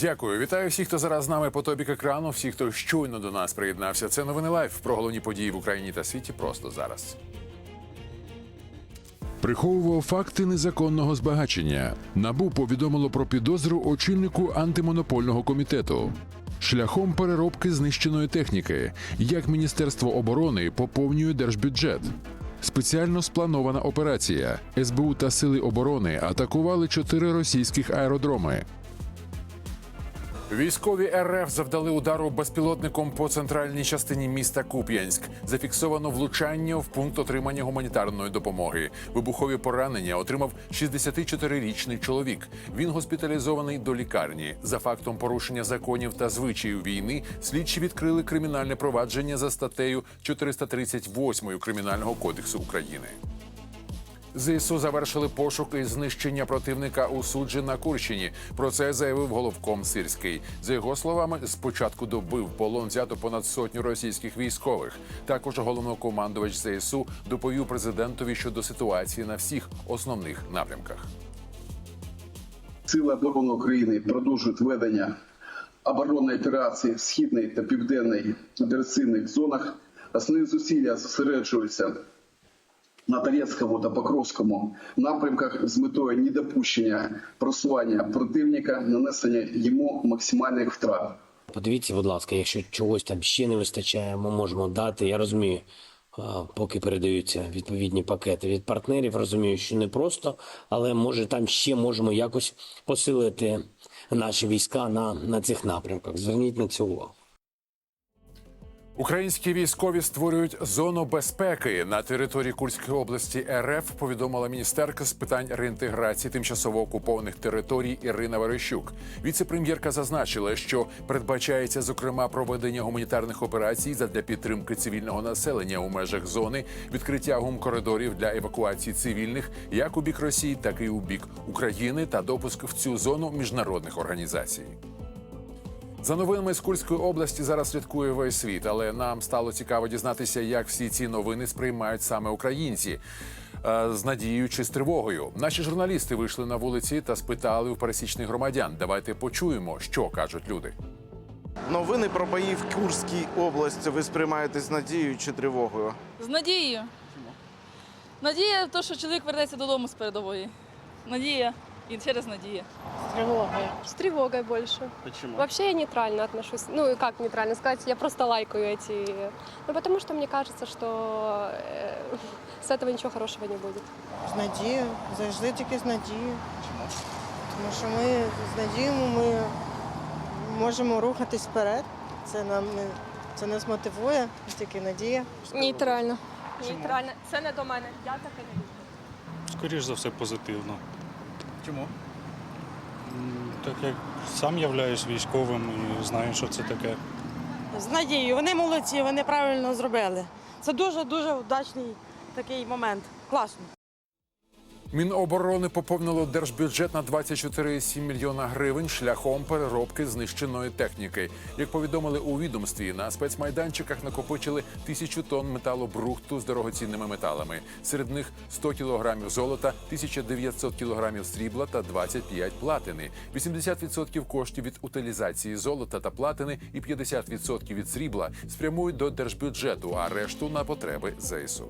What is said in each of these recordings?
Дякую, вітаю всіх, хто зараз з нами по тобік екрану. Всіх, хто щойно до нас приєднався. Це новини лайф про головні події в Україні та світі просто зараз. Приховував факти незаконного збагачення. Набу повідомило про підозру очільнику антимонопольного комітету. Шляхом переробки знищеної техніки, як Міністерство оборони поповнює держбюджет. Спеціально спланована операція. СБУ та Сили оборони атакували чотири російських аеродроми. Військові РФ завдали удару безпілотником по центральній частині міста Куп'янськ. Зафіксовано влучання в пункт отримання гуманітарної допомоги. Вибухові поранення отримав 64-річний чоловік. Він госпіталізований до лікарні. За фактом порушення законів та звичаїв війни слідчі відкрили кримінальне провадження за статтею 438 Кримінального кодексу України. ЗСУ завершили пошук і знищення противника у суджі на Курщині. Про це заявив головком Сирський. За його словами, з початку доби в полон взято понад сотню російських військових. Також головнокомандувач ЗСУ доповів президентові щодо ситуації на всіх основних напрямках. Сили оборони України продовжують ведення оборонної операції в східній та південній операційних зонах. Основні зусилля зосереджуються на Торецькому та Покровському напрямках з метою недопущення просування противника, нанесення йому максимальних втрат. Подивіться, будь ласка, якщо чогось там ще не вистачає, ми можемо дати. Я розумію, поки передаються відповідні пакети від партнерів, розумію, що не просто, але може там ще можемо якось посилити наші війська на, на цих напрямках. Зверніть на це увагу. Українські військові створюють зону безпеки на території Курської області РФ. Повідомила міністерка з питань реінтеграції тимчасово окупованих територій Ірина Верещук. Віце-прем'єрка зазначила, що передбачається зокрема проведення гуманітарних операцій задля підтримки цивільного населення у межах зони, відкриття гумкоридорів для евакуації цивільних як у бік Росії, так і у бік України та допуск в цю зону міжнародних організацій. За новинами з Курської області зараз слідкує весь світ, але нам стало цікаво дізнатися, як всі ці новини сприймають саме українці. Е, З надією чи з тривогою наші журналісти вийшли на вулиці та спитали у пересічних громадян. Давайте почуємо, що кажуть люди. Новини про бої в Курській області ви сприймаєте з надією чи тривогою? З надією. Надія в те, що чоловік вернеться додому з передової. Надія і через надія. Тревогой. С тревогой больше. Почему? Вообще я нейтрально отношусь. Ну и как нейтрально сказать, я просто лайкаю эти. Ну потому что мне кажется, что э, с этого ничего хорошего не будет. З надією, завжди тільки з надією. Тому що ми з надією ми можемо рухатись вперед. Це нам не це нас мотивує, тільки надія. Нейтрально. Нейтрально. Це не до мене. Я так і не Скоріш за все, позитивно. Чому? Так як сам являюсь військовим і знаю, що це таке. З надією. Вони молодці, вони правильно зробили. Це дуже дуже вдачний такий момент. Класно. Міноборони поповнило держбюджет на 24,7 мільйона гривень шляхом переробки знищеної техніки. Як повідомили у відомстві, на спецмайданчиках накопичили тисячу тонн металобрухту з дорогоцінними металами. Серед них 100 кілограмів золота, 1900 кілограмів срібла та 25 платини. 80% коштів від утилізації золота та платини і 50% від срібла спрямують до держбюджету, а решту на потреби ЗСУ.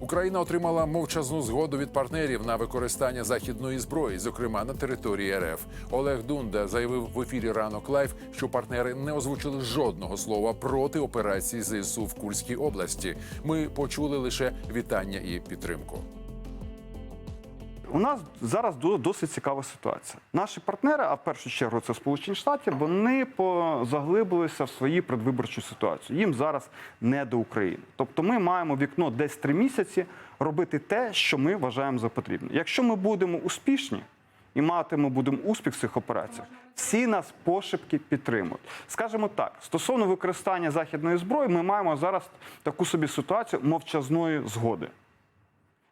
Україна отримала мовчазну згоду від партнерів на використання західної зброї, зокрема на території РФ. Олег Дунда заявив в ефірі ранок лайф, що партнери не озвучили жодного слова проти операції ЗСУ в Курській області. Ми почули лише вітання і підтримку. У нас зараз досить цікава ситуація. Наші партнери, а в першу чергу це Сполучені Штати, вони позаглибилися в свої предвиборчу ситуацію. Їм зараз не до України. Тобто ми маємо вікно десь три місяці робити те, що ми вважаємо за потрібне. Якщо ми будемо успішні і матимемо будемо успіх в цих операціях, всі нас пошепки підтримують. Скажімо так, стосовно використання західної зброї, ми маємо зараз таку собі ситуацію мовчазної згоди.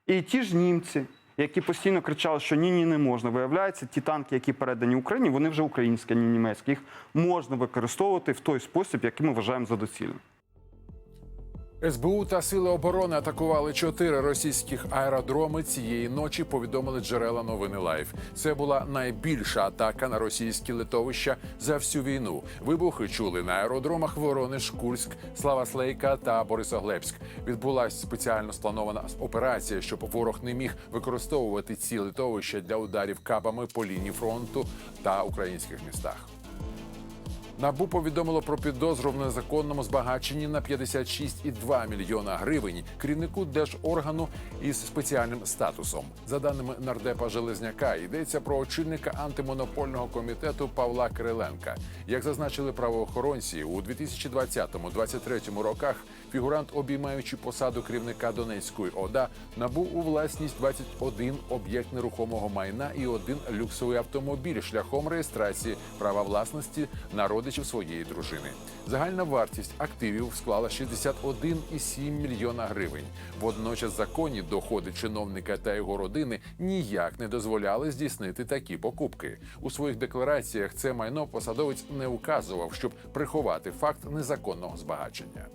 І ті ж німці, які постійно кричали, що ні, ні, не можна. Виявляється, ті танки, які передані Україні, вони вже українські, а не німецькі. Їх можна використовувати в той спосіб, який ми вважаємо за доцільним. СБУ та сили оборони атакували чотири російських аеродроми цієї ночі. Повідомили джерела новини Лайф. Це була найбільша атака на російські литовища за всю війну. Вибухи чули на аеродромах Воронеж, Курськ, Славаслейка та Борисоглебськ. Відбулася спеціально спланована операція, щоб ворог не міг використовувати ці литовища для ударів кабами по лінії фронту та українських містах. Набу повідомило про підозру в незаконному збагаченні на 56,2 мільйона гривень керівнику держоргану із спеціальним статусом. За даними нардепа Железняка, йдеться про очільника антимонопольного комітету Павла Кириленка. Як зазначили правоохоронці, у 2020-2023 роках фігурант, обіймаючи посаду керівника Донецької ОДА, набув у власність 21 об'єкт нерухомого майна і один люксовий автомобіль шляхом реєстрації права власності на родичів своєї дружини. Загальна вартість активів склала 61,7 мільйона гривень. Водночас законні доходи чиновника та його родини ніяк не дозволяли здійснити такі покупки. У своїх деклараціях це майно посадовець не указував, щоб приховати факт незаконного збагачення.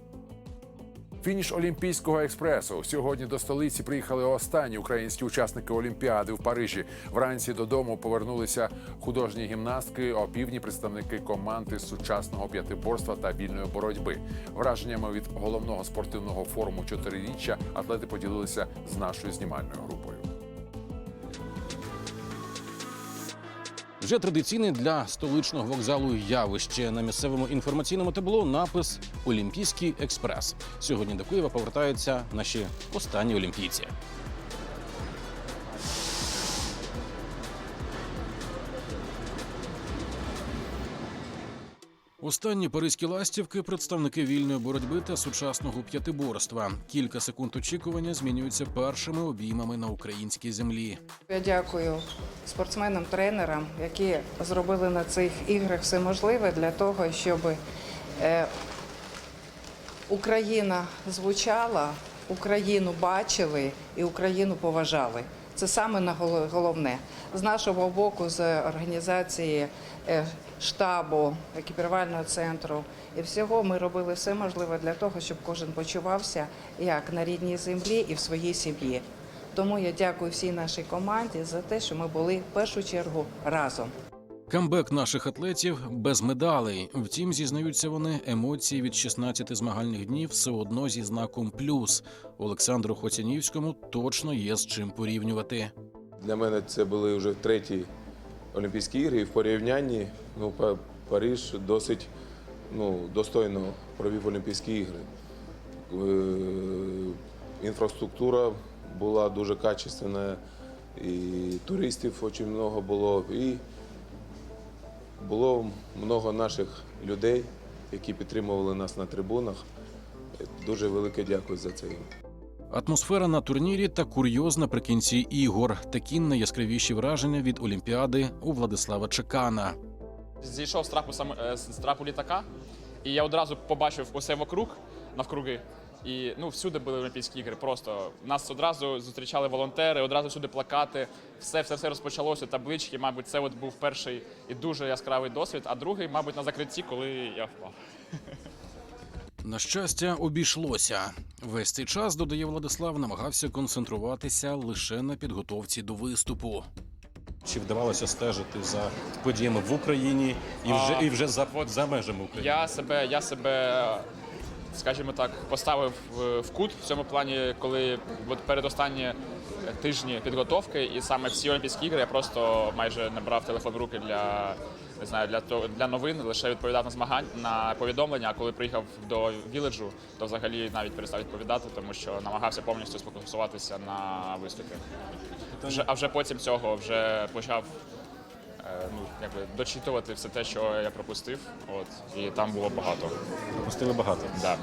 Фініш Олімпійського експресу. Сьогодні до столиці приїхали останні українські учасники Олімпіади в Парижі. Вранці додому повернулися художні гімнастки, опівдні представники команди сучасного п'ятиборства та вільної боротьби. Враженнями від головного спортивного форуму чотириріччя атлети поділилися з нашою знімальною групою. Вже традиційне для столичного вокзалу явище на місцевому інформаційному табло напис Олімпійський експрес. Сьогодні до Києва повертаються наші останні олімпійці. Останні паризькі ластівки представники вільної боротьби та сучасного п'ятиборства. Кілька секунд очікування змінюються першими обіймами на українській землі. Я дякую спортсменам, тренерам, які зробили на цих іграх все можливе для того, щоб е, Україна звучала, Україну бачили і Україну поважали. Це саме головне. З нашого боку, з організації е, штабу, екіпірувального центру і всього, ми робили все можливе для того, щоб кожен почувався як на рідній землі і в своїй сім'ї. Тому я дякую всій нашій команді за те, що ми були в першу чергу разом. Камбек наших атлетів без медалей. Втім, зізнаються вони, емоції від 16 змагальних днів все одно зі знаком плюс. Олександру Хоцянівському точно є з чим порівнювати. Для мене це були вже треті Олімпійські ігри, і в порівнянні ну, Париж досить ну, достойно провів Олімпійські ігри. Е, Інфраструктура була дуже качественна, і туристів дуже багато було, і було много наших людей, які підтримували нас на трибунах. Дуже велике дякую за це. Атмосфера на турнірі та курйоз наприкінці ігор. Такі найяскравіші враження від Олімпіади у Владислава Чекана. Зійшов з трапу сам е, з трапу літака, і я одразу побачив усе вокруг навкруги. І ну всюди були Олімпійські ігри. Просто нас одразу зустрічали волонтери, одразу всюди плакати. Все, все, все розпочалося. Таблички. Мабуть, це от був перший і дуже яскравий досвід. А другий, мабуть, на закритті, коли я впав. На щастя, обійшлося. Весь цей час, додає Владислав, намагався концентруватися лише на підготовці до виступу. Чи вдавалося стежити за подіями в Україні і вже, А, і вже за, от за межами України? Я себе, я себе, скажімо так, поставив в, в кут в цьому плані, коли от передостанні тижні підготовки, і саме всі Олімпійські ігри я просто майже не брав телефон в руки для не знаю, для того для новин, лише відповідав на змагань на повідомлення. А коли приїхав до віледжу, то взагалі навіть перестав відповідати, тому що намагався повністю сфокусуватися на виступі. Вже, а вже потім цього вже почав е, ну, якби дочитувати все те, що я пропустив. От і там було багато. Пропустили багато. Да. Е,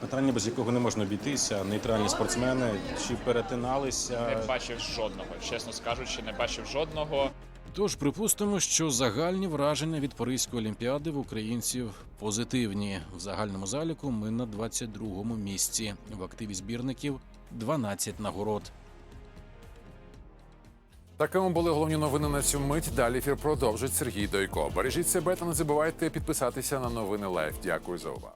Питання, без якого не можна обійтися. Нейтральні спортсмени чи перетиналися? Не бачив жодного, чесно скажучи, не бачив жодного. Тож припустимо, що загальні враження від Паризької олімпіади в українців позитивні. В загальному заліку ми на 22-му місці. В активі збірників 12 нагород. Такими були головні новини на цю мить. Далі ефір продовжить Сергій Дойко. Бережіть себе та не забувайте підписатися на новини Лайф. Дякую за увагу.